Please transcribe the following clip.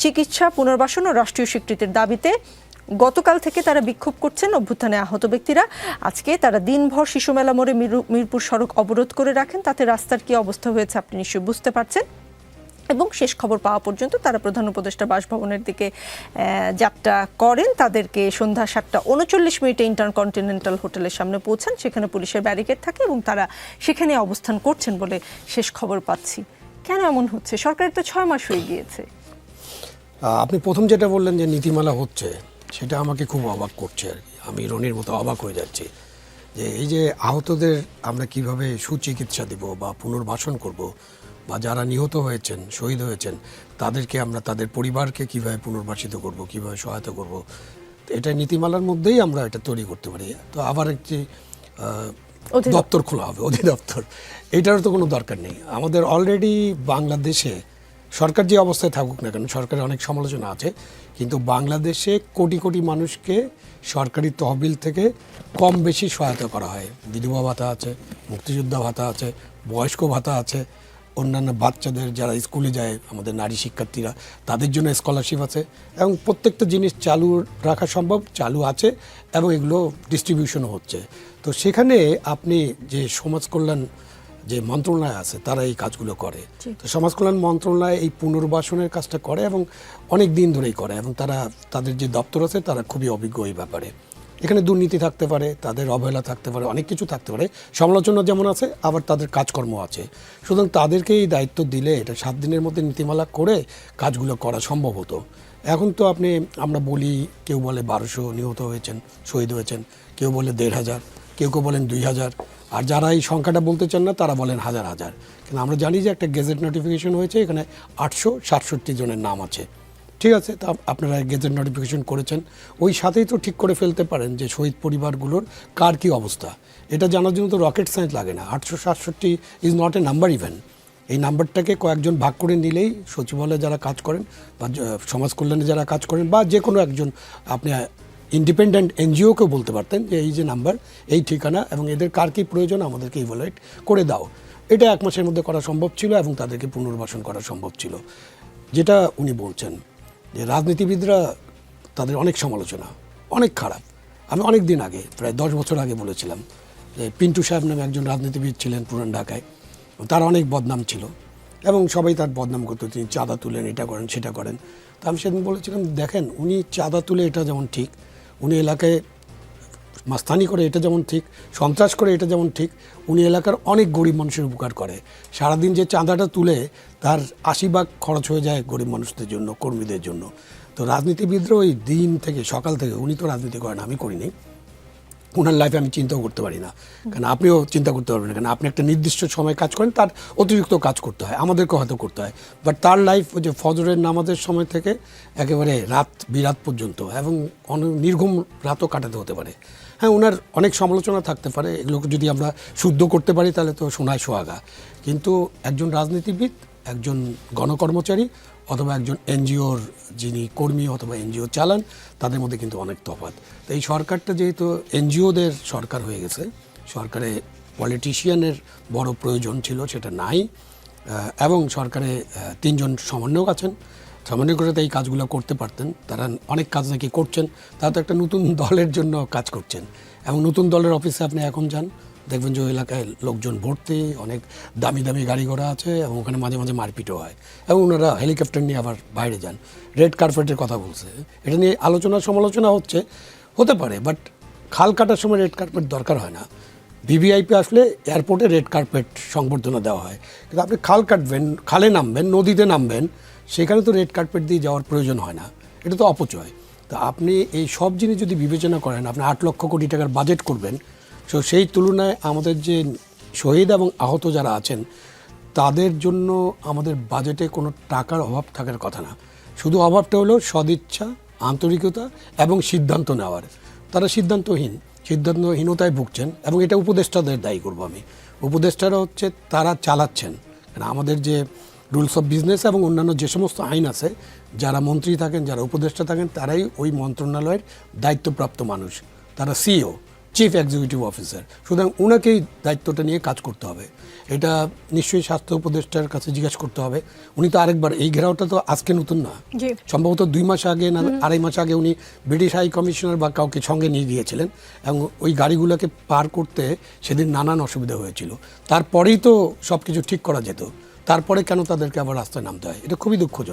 চিকিৎসা, পুনর্বাসন ও রাষ্ট্রীয় স্বীকৃতির দাবিতে গতকাল থেকে তারা বিক্ষোভ করছেন, অভ্যুত্থানে আহত ব্যক্তিরা। আজকে তারা দিনভর শিশু মেলা মোড়ে মিরু- মিরপুর সড়ক অবরোধ করে রাখেন। তাতে রাস্তার কি অবস্থা হয়েছে আপনি নিশ্চয়ই বুঝতে পারছেন। এবং শেষ খবর পাওয়া পর্যন্ত তারা প্রধান উপদেষ্টা বাসভবনের দিকে যাত্রা করেন। তাদেরকে সন্ধ্যা সাতটা উনচল্লিশ মিনিটে ইন্টারকন্টিনেন্টাল হোটেলের সামনে পৌঁছান, সেখানে পুলিশের ব্যারিকেড থাকে এবং তারা সেখানে অবস্থান করছেন বলে শেষ খবর পাচ্ছি। কেন এমন হচ্ছে? সরকারের তো ছয় মাস হয়ে গিয়েছে। আপনি প্রথম যেটা বললেন যে নীতিমালা হচ্ছে সেটা আমাকে খুব অবাক করছে আর কি। আমি রনির মতো অবাক হয়ে যাচ্ছি যে এই যে আহতদের আমরা কীভাবে সুচিকিৎসা দিব বা পুনর্বাসন করব বা যারা নিহত হয়েছেন শহীদ হয়েছেন তাদেরকে আমরা তাদের পরিবারকে কীভাবে পুনর্বাসিত করব কীভাবে সহায়তা করব তো এটা নীতিমালার মধ্যেই আমরা এটা তৈরি করতে পারি। তো আবার একটি দপ্তর খোলা হবে অধিদপ্তর। এটারও তো কোনো দরকার নেই। আমাদের অলরেডি বাংলাদেশে সরকার যে অবস্থায় থাকুক না কেন, সরকারের অনেক সমালোচনা আছে, কিন্তু বাংলাদেশে কোটি কোটি মানুষকে সরকারি তহবিল থেকে কম বেশি সহায়তা করা হয়। বিধবা ভাতা আছে, মুক্তিযোদ্ধা ভাতা আছে, বয়স্ক ভাতা আছে, অন্যান্য বাচ্চাদের যারা স্কুলে যায়, আমাদের নারী শিক্ষার্থীরা, তাদের জন্য স্কলারশিপ আছে এবং প্রত্যেকটা জিনিস চালু রাখা সম্ভব, চালু আছে এবং এগুলো ডিস্ট্রিবিউশনও হচ্ছে। তো সেখানে আপনি যে সমাজ কল্যাণ যে মন্ত্রণালয় আছে তারা এই কাজগুলো করে। তো সমাজ কল্যাণ মন্ত্রণালয় এই পুনর্বাসনের কাজটা করে এবং অনেক দিন ধরেই করে এবং তারা তাদের যে দপ্তর আছে তারা খুবই অভিজ্ঞ এই ব্যাপারে। এখানে দুর্নীতি থাকতে পারে তাদের অবহেলা থাকতে পারে অনেক কিছু থাকতে পারে। সমালোচনা যেমন আছে আবার তাদের কাজকর্ম আছে। সুতরাং তাদেরকে এই দায়িত্ব দিলে এটা সাত দিনের মধ্যে নীতিমালা করে কাজগুলো করা সম্ভব হতো। এখন তো আপনি আমরা বলি কেউ বলে বারোশো নিহত হয়েছেন শহীদ হয়েছেন কেউ বলে দেড় হাজার কেউ কেউ বলেন দুই হাজার। আর যারা এই সংখ্যাটা বলতে চান না, তারা বলেন হাজার হাজার। কিন্তু আমরা জানি যে একটা গেজেট নোটিফিকেশন হয়েছে, এখানে আটশো সাতষট্টি জনের নাম আছে। ঠিক আছে, তা আপনারা গেজেট নোটিফিকেশন করেছেন। ওই সাথেই তো ঠিক করে ফেলতে পারেন যে শহীদ পরিবারগুলোর কার কী অবস্থা। এটা জানার জন্য তো রকেট সায়েন্স লাগে না। আটশো সাতষট্টি is not a number even এই নাম্বারটাকে কয়েকজন ভাগ করে নিলেই সচিবালয়ে যারা কাজ করেন বা সমাজ কল্যাণে যারা কাজ করেন বা যে কোনো একজন, আপনি ইন্ডিপেন্ডেন্ট এনজিওকেও বলতে পারতেন যে এই যে নাম্বার, এই ঠিকানা এবং এদের কার কী প্রয়োজন আমাদেরকে ইভ্যালুয়েট করে দাও। এটা এক মাসের মধ্যে করা সম্ভব ছিল এবং তাদেরকে পুনর্বাসন করা সম্ভব ছিল। যেটা উনি বলছেন যে রাজনীতিবিদরা তাদের অনেক সমালোচনা, অনেক খারাপ। আমি অনেক দিন আগে, প্রায় দশ বছর আগে বলেছিলাম যে পিন্টু সাহেব নামে একজন রাজনীতিবিদ ছিলেন পুরান ঢাকায়। তার অনেক বদনাম ছিল এবং সবাই তার বদনাম করতো, তিনি চাঁদা তুলেন, এটা করেন, সেটা করেন। তা আমি সেদিন বলেছিলাম, দেখেন, উনি চাঁদা তুলে এটা যেমন ঠিক উনি এলাকায় মাস্তানি করে, এটা যেমন ঠিক, সন্ত্রাস করে, এটা যেমন ঠিক, উনি এলাকার অনেক গরিব মানুষের উপকার করে। সারাদিন যে চাঁদাটা তুলে, তার আশি ভাগ খরচ হয়ে যায় গরিব মানুষদের জন্য, কর্মীদের জন্য। তো রাজনীতিবিদরা ওই দিন থেকে, সকাল থেকে, উনি তো রাজনীতি করেন, আমি করিনি। ওনার লাইফে আমি চিন্তাও করতে পারি না। কারণ আপনিও চিন্তা করতে পারবেন না। কারণ আপনি একটা নির্দিষ্ট সময় কাজ করেন, তার অতিরিক্ত কাজ করতে হয়। আমাদেরকে হয়তো করতে হয়। বাট তার লাইফ ওই যে ফজরের নামাজের সময় থেকে একেবারে রাত, বিরাত পর্যন্ত এবং অনেক নির্ঘুম রাতও কাটাতে হতে পারে। হ্যাঁ ওনার অনেক সমালোচনা থাকতে পারে। এগুলোকে যদি আমরা শুদ্ধ করতে পারি, তাহলে তো সোনায় সোহাগা। কিন্তু একজন রাজনীতিবিদ, একজন গণকর্মচারী অথবা একজন এনজিওর যিনি কর্মী অথবা এনজিও চালান, তাদের মধ্যে কিন্তু অনেক তফাৎ। তো এই সরকারটা যেহেতু এনজিওদের সরকার হয়ে গেছে, সরকারে পলিটিশিয়ানের বড় প্রয়োজন ছিল, সেটা নাই। এবং সরকারে তিনজন সমন্বয়ক আছেন। সমন্বয় করে তো এই কাজগুলো করতে পারতেন, তারা অনেক কাজ নাকি করছেন, তারা তো একটা নতুন দলের জন্য কাজ করছেন। এবং নতুন দলের অফিসে আপনি এখন যান দেখবেন যে ওই এলাকায় লোকজন ভর্তি, অনেক দামি দামি গাড়ি ঘোড়া আছে এবং ওখানে মাঝে মাঝে মারপিটও হয়। এবং ওনারা হেলিকপ্টার নিয়ে আবার বাইরে যান। রেড কার্পেটের কথা বলছে। এটা নিয়ে আলোচনা সমালোচনা হচ্ছে, হতে পারে, বাট খাল কাটার সময় রেড কার্পেট দরকার হয় না। ভিভিআইপি আসলে এয়ারপোর্টে রেড কার্পেট সংবর্ধনা দেওয়া হয়। কিন্তু আপনি খাল কাটবেন, খালে নামবেন, নদীতে নামবেন, সেখানে তো রেড কার্পেট দিয়ে যাওয়ার প্রয়োজন হয় না। এটা তো অপচয়। তা আপনি এই সব জিনিস যদি বিবেচনা করেন, আপনি আট লক্ষ কোটি টাকার বাজেট করবেন সো সেই তুলনায় আমাদের যে শহীদ এবং আহত যারা আছেন, তাদের জন্য আমাদের বাজেটে কোনো টাকার অভাব থাকার কথা না। শুধু অভাবটা হলো সদিচ্ছা, আন্তরিকতা এবং সিদ্ধান্ত নেওয়ার। তারা সিদ্ধান্তহীন, সিদ্ধান্তহীনতায় ভুগছেন এবং এটা উপদেষ্টাদের দায়ী করব আমি। উপদেষ্টারা হচ্ছে তারা চালাচ্ছেন। কারণ আমাদের যে রুলস অফ বিজনেস এবং অন্যান্য যে সমস্ত আইন আছে, যারা মন্ত্রী থাকেন, যারা উপদেষ্টা থাকেন, তারাই ওই মন্ত্রণালয়ের দায়িত্বপ্রাপ্ত মানুষ। তারা সিও চিফ এক্সিকিউটিভ অফিসার সুতরাং ওনাকেই দায়িত্বটা নিয়ে কাজ করতে হবে। এটা নিশ্চয়ই স্বাস্থ্য উপদেষ্টার কাছে জিজ্ঞাসা করতে হবে। উনি তো আরেকবার এই ঘেরাওটা তো আজকে নতুন না। সম্ভবত দুই মাস আগে না আড়াই মাস আগে উনি ব্রিটিশ হাই কমিশনার বা কাউকে সঙ্গে নিয়ে গিয়েছিলেন এবং ওই গাড়িগুলোকে পার করতে সেদিন নানান অসুবিধা হয়েছিল। তারপরেই তো সব কিছু ঠিক করা যেত। তারপরে কেন তাদেরকে আবার রাস্তায় নামতে হয়? এটা খুবই দুঃখজনক।